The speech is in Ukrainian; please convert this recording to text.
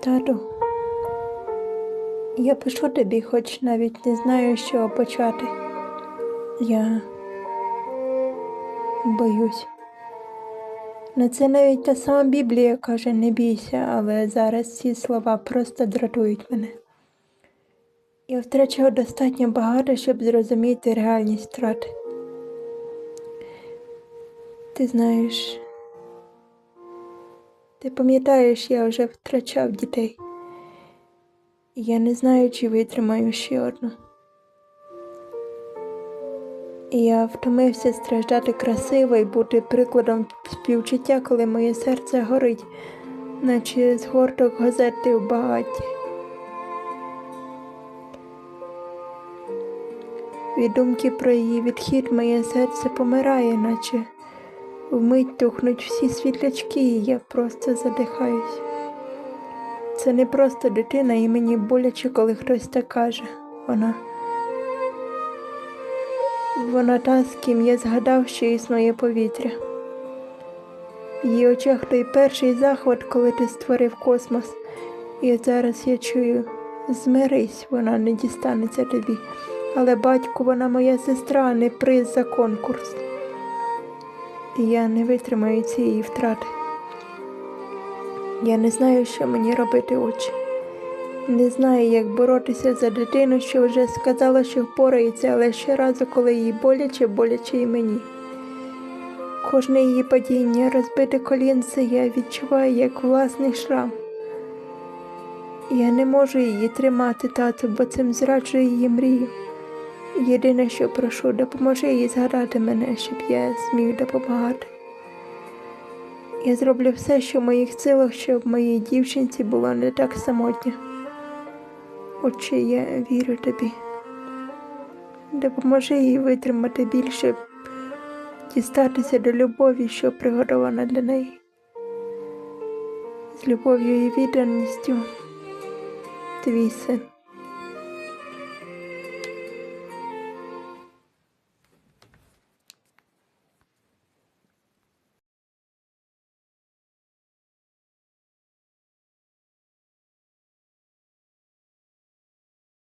Тату, я пишу тобі, хоч навіть не знаю, з чого почати. Я боюсь. На це навіть та сама Біблія каже, не бійся, але зараз ці слова просто дратують мене. Я втрачав достатньо багато, щоб зрозуміти реальність втрати. Ти знаєш, ти пам'ятаєш, я вже втрачав дітей. І Я не знаю, чи витримаю ще одну. І я втомився страждати красиво і бути прикладом співчуття, коли моє серце горить, наче згорток газети у багаті. Від думки про її відхід моє серце помирає, наче вмить тухнуть всі світлячки, і я просто задихаюсь. Це не просто дитина, і мені боляче, коли хтось так каже. Вона. Вона та, з ким я згадав, що існує повітря. В її очах той перший захват, коли ти створив космос. І зараз я чую, змирись, вона не дістанеться тобі. Але батько, вона моя сестра, не приз за конкурс. Я не витримаю цієї втрати. Я не знаю, що мені робити очі. Не знаю, як боротися за дитину, що вже сказала, що впорається, але щоразу, коли їй боляче, боляче і мені. Кожне її падіння, розбите колінце, я відчуваю як власний шрам. Я не можу її тримати, тату, бо цим зраджує її мрію. Єдине, що прошу, допоможи їй згадати мене, щоб я зміг допомагати. Я зроблю все, що в моїх силах, щоб моїй дівчинці було не так самотньо. Отче, я вірю тобі. Допоможи їй витримати більше, дістатися до любові, що приготована для неї. З любов'ю і відданістю твій син.